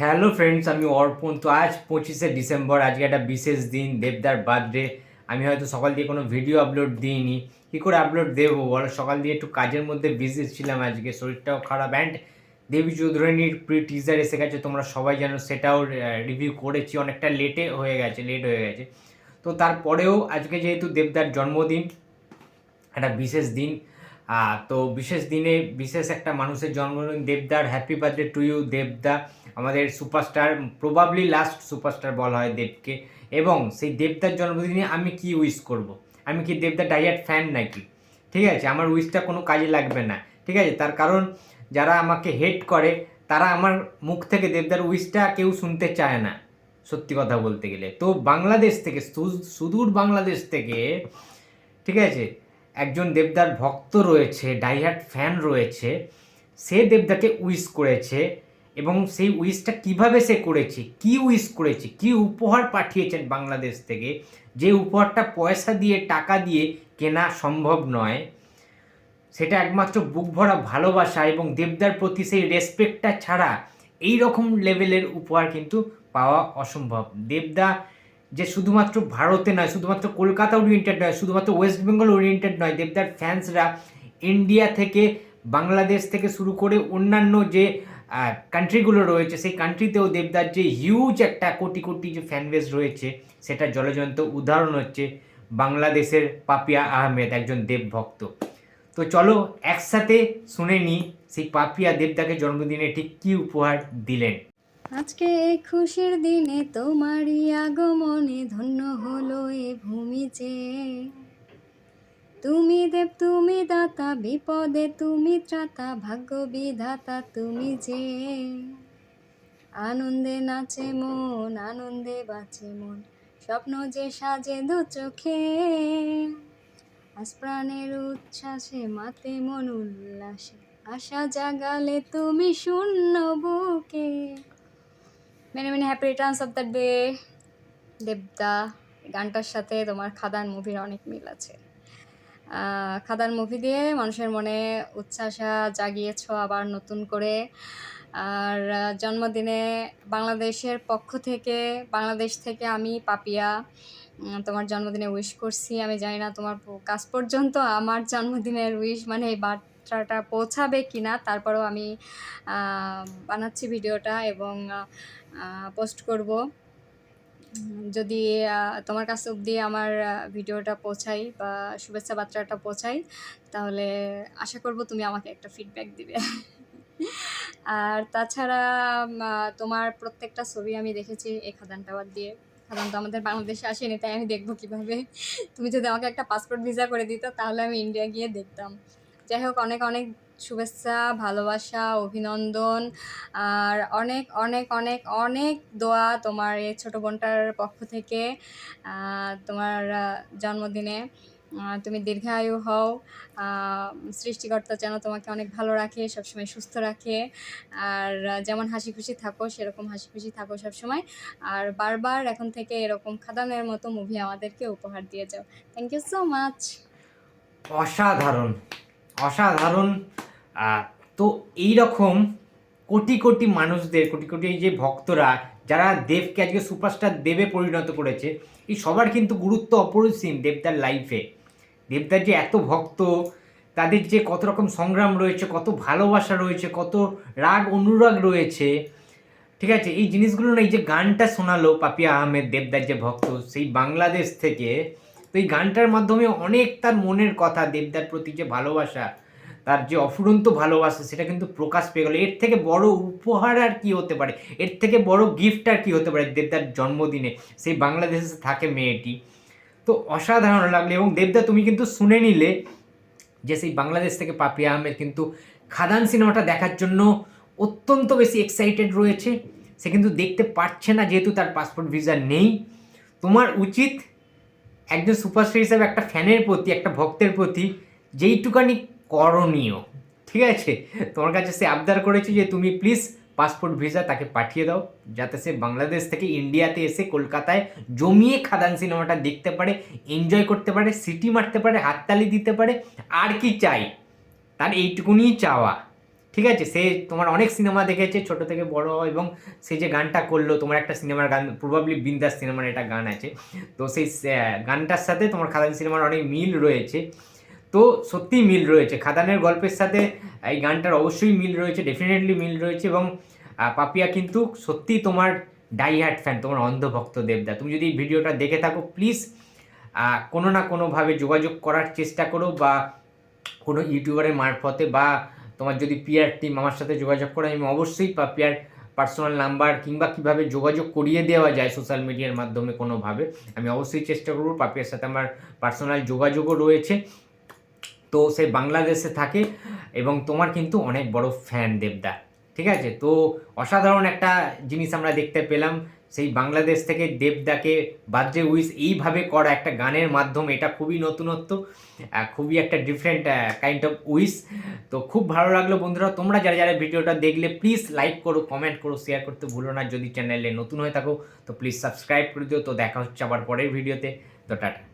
Hello friends আমি অর্পণ। তো আজ পঁচিশে ডিসেম্বর, আজকে একটা বিশেষ দিন, দেবদার বার্থডে আমি হয়তো সকাল দিয়ে কোনো ভিডিও আপলোড দিইনি। কী করে আপলোড দেবো বলো? সকাল দিয়ে একটু কাজের মধ্যে বিজি ছিলাম আজকে, শরীরটাও খারাপ। অ্যান্ড দেবী চৌধুরানীর প্রি টিজার এসে গেছে, তোমরা সবাই জানো সেটাও রিভিউ করেছি। অনেকটা লেটে হয়ে গেছে লেট হয়ে গেছে। তো তারপরেও আজকে যেহেতু দেবদার জন্মদিন, একটা বিশেষ দিন তো বিশেষ দিনে বিশেষ একটা মানুষের জন্মদিন। দেবদার হ্যাপি বার্থডে টু ইউ দেবদা। আমাদের সুপারস্টার প্রবাবলি লাস্ট সুপারস্টার বলা হয় দেবকে। এবং সেই দেবদার জন্মদিনে আমি কি উইশ করব। আমি কি দেবদার ডাইয়ার ফ্যান নাকি? ঠিক আছে, আমার উইশটা কোনো কাজে লাগবে না। ঠিক আছে, তার কারণ যারা আমাকে হেট করে, তারা আমার মুখ থেকে দেবদার উইশটা কেউ শুনতে চায় না, সত্যি কথা বলতে গেলে। তো বাংলাদেশ থেকে সুদূর বাংলাদেশ থেকে, ঠিক আছে, একজন দেবদার ভক্ত রয়েছে ডাইহার্ট ফ্যান রয়েছে, সে দেবদাকে উইশ করেছে এবং সেই উইশটা কীভাবে সে করেছে, কি উইশ করেছে, কি উপহার পাঠিয়েছেন বাংলাদেশ থেকে, যে উপহারটা পয়সা দিয়ে, টাকা দিয়ে কেনা সম্ভব নয়, সেটা একমাত্র বুক ভরা ভালোবাসা এবং দেবদার প্রতি সেই রেসপেক্টটা ছাড়া এই রকম লেভেলের উপহার কিন্তু পাওয়া অসম্ভব। দেবদা যে শুধুমাত্র ভারতে নয়, শুধুমাত্র কলকাতা ওরিয়েন্টেড নয়, শুধুমাত্র ওয়েস্ট বেঙ্গল ওরিয়েন্টেড নয়, দেবদার ফ্যান্সরা ইন্ডিয়া থেকে, বাংলাদেশ থেকে শুরু করে অন্যান্য যে কান্ট্রিগুলো রয়েছে, সেই কান্ট্রিতেও দেবদার যে হিউজ একটা কোটি কোটি যে ফ্যান বেস রয়েছে, সেটা জলজন্ত উদাহরণ হচ্ছে বাংলাদেশের পাপিয়া আহমেদ, একজন দেব ভক্ত তো চলো একসাথে শুনে নিই সেই পাপিয়া দেবদাকে জন্মদিনে ঠিক কী উপহার দিলেন। আজকে এই খুশির দিনে তোমারই আগমনে ধন্য হলো এ ভূমি যে। তুমি দেব, তুমি দাতা, বিপদে তুমি ত্রাতা, ভাগ্য বিধাতা তুমি যে। আনন্দে নাচে মন, আনন্দে বাঁচে মন, স্বপ্ন যে সাজে দু চোখে। প্রাণের উচ্ছ্বাসে মাতে মন উল্লাসে, আশা জাগালে তুমি শূন্য বুকে। Many many happy returns of the day, দেবদা গানটার সাথে তোমার খাদান মুভির অনেক মিল আছে। খাদান মুভি দিয়ে মানুষের মনে উচ্ছ্বাসা জাগিয়েছ আবার নতুন করে। আর জন্মদিনে বাংলাদেশের পক্ষ থেকে, বাংলাদেশ থেকে আমি, পাপিয়া তোমার জন্মদিনে উইশ করছি। আমি জানি না তোমার কাছ পর্যন্ত আমার জন্মদিনের উইশ মানে এই বার্তাটা পৌঁছাবে কিনা। তারপরেও আমি বানাচ্ছি ভিডিওটা এবং পোস্ট করব। যদি তোমার কাছে অবধি আমার ভিডিওটা পৌঁছাই বা শুভেচ্ছা বার্তাটা পৌঁছাই তাহলে আশা করব তুমি আমাকে একটা ফিডব্যাক দিবে। আর তাছাড়া তোমার প্রত্যেকটা ছবি আমি দেখেছি এই খাদান টাওয়ার দিয়ে। খাদান তো আমাদের বাংলাদেশে আসেনি, তাই আমি দেখব কীভাবে। তুমি যদি আমাকে একটা পাসপোর্ট ভিসা করে দিত, তাহলে আমি ইন্ডিয়া গিয়ে দেখতাম। যাই হোক, অনেক অনেক শুভেচ্ছা, ভালোবাসা, অভিনন্দন আর অনেক অনেক অনেক অনেক দোয়া তোমার এই ছোটো বোনটার পক্ষ থেকে তোমার জন্মদিনে। তুমি দীর্ঘায়ু হও। সৃষ্টিকর্তা যেন তোমাকে অনেক ভালো রাখে, সবসময় সুস্থ রাখে। আর যেমন হাসি খুশি থাকো, সেরকম হাসি খুশি থাকো সবসময়। আর বারবার এখন থেকে এরকম খাদানের মতো মুভি আমাদেরকে উপহার দিয়ে যাও। থ্যাংক ইউ সো মাচ অসাধারণ অসাধারণ। তো এই রকম কোটি কোটি মানুষদের, কোটি কোটি যে ভক্তরা, যারা দেবকে আজকে সুপারস্টার দেবে পরিণত করেছে, এই সবার কিন্তু গুরুত্ব অপরিসীম দেবদার লাইফে দেবদার যে এত ভক্ত, তাদের যে কত রকম সংগ্রাম রয়েছে, কত ভালোবাসা রয়েছে, কত রাগ অনুরাগ রয়েছে, ঠিক আছে? এই জিনিসগুলো না এই যে গানটা শোনালো পাপিয়া আহমেদ দেবদার যে ভক্ত, সেই বাংলাদেশ থেকে, তো এই গানটার মাধ্যমে অনেক তার মনের কথা, দেবদার প্রতি যে ভালোবাসা তার যে অফুরন্ত ভালোবাসা, সেটা কিন্তু প্রকাশ পেয়ে গেল। এর থেকে বড় উপহার আর কি হতে পারে? এর থেকে বড় গিফট আর কি হতে পারে দেবদার জন্মদিনে? সেই বাংলাদেশে থাকে মেয়েটি। তো অসাধারণ লাগল এবং দেবদা, তুমি কিন্তু শুনে নিলে যে সেই বাংলাদেশ থেকে পাপিয়া আহমেদ কিন্তু খাদান সিনেমাটা দেখার জন্য অত্যন্ত বেশি এক্সাইটেড রয়েছে। সে কিন্তু দেখতে পারছে না যেহেতু তার পাসপোর্ট ভিসা নেই। তোমার উচিত একজন সুপারস্টার হিসাবে একটা ফ্যানের প্রতি, একটা ভক্তের প্রতি যেইটুকানি করণীয়। ঠিক আছে? তোমার কাছে সে আবদার করেছে যে তুমি প্লিজ পাসপোর্ট ভিসা তাকে পাঠিয়ে দাও, যাতে সে বাংলাদেশ থেকে ইন্ডিয়াতে এসে কলকাতায় জমিয়ে খাদান সিনেমাটা দেখতে পারে এনজয় করতে পারে, সিটি মারতে পারে, হাততালি দিতে পারে, আর কি চাই? তার এইটুকুনি চাওয়া। ঠিক আছে? সে তোমার অনেক সিনেমা দেখেছে, ছোট থেকে বড় এবং সে যে গানটা করল, তোমার একটা সিনেমার গান প্রবাবলি বিন্দাস সিনেমার একটা গান আছে। তো সেই গানটার সাথে তোমার খাদান সিনেমার অনেক মিল রয়েছে। তো সত্যিই মিল রয়েছে। খাদানের গল্পের সাথে এই গানটার অবশ্যই মিল রয়েছে ডেফিনেটলি মিল রয়েছে এবং পাপিয়া কিন্তু সত্যিই তোমার ডাই হ্যাট ফ্যান তোমার অন্ধভক্ত দেবদা। তুমি যদি ভিডিওটা দেখে থাকো প্লিজ কোনো না কোনোভাবে যোগাযোগ করার চেষ্টা করো বা কোনো ইউটিউবারের মারফতে বা তোমার যদি পিয়ার টিম আমার সাথে যোগাযোগ করে, আমি অবশ্যই পাপিয়ার পার্সোনাল নাম্বার কিংবা কীভাবে যোগাযোগ করিয়ে দেওয়া যায় সোশ্যাল মিডিয়ার মাধ্যমে কোনোভাবে, আমি অবশ্যই চেষ্টা করব পাপিয়ার সাথে আমার পার্সোনাল যোগাযোগও রয়েছে। তো সে বাংলাদেশে থাকে এবং তোমার কিন্তু অনেক বড় ফ্যান দেবদা, ঠিক আছে? তো অসাধারণ একটা জিনিস আমরা দেখতে পেলাম, সেই বাংলাদেশ থেকে দেবদাকে বার্থডে উইস এইভাবে করা একটা গানের মাধ্যমে, এটা খুবই নতুনত্ব খুবই একটা ডিফারেন্ট কাইন্ড অফ উইস তো খুব ভালো লাগল বন্ধুরা, তোমরা যারা যারা ভিডিওটা দেখলে প্লিজ লাইক করো কমেন্ট করো শেয়ার করতে ভুলো না। যদি চ্যানেলে নতুন হয়ে থাকো, তো প্লিজ সাবস্ক্রাইব করে দিও। তো দেখা হচ্ছে আবার পরের ভিডিওতে তো টাটা।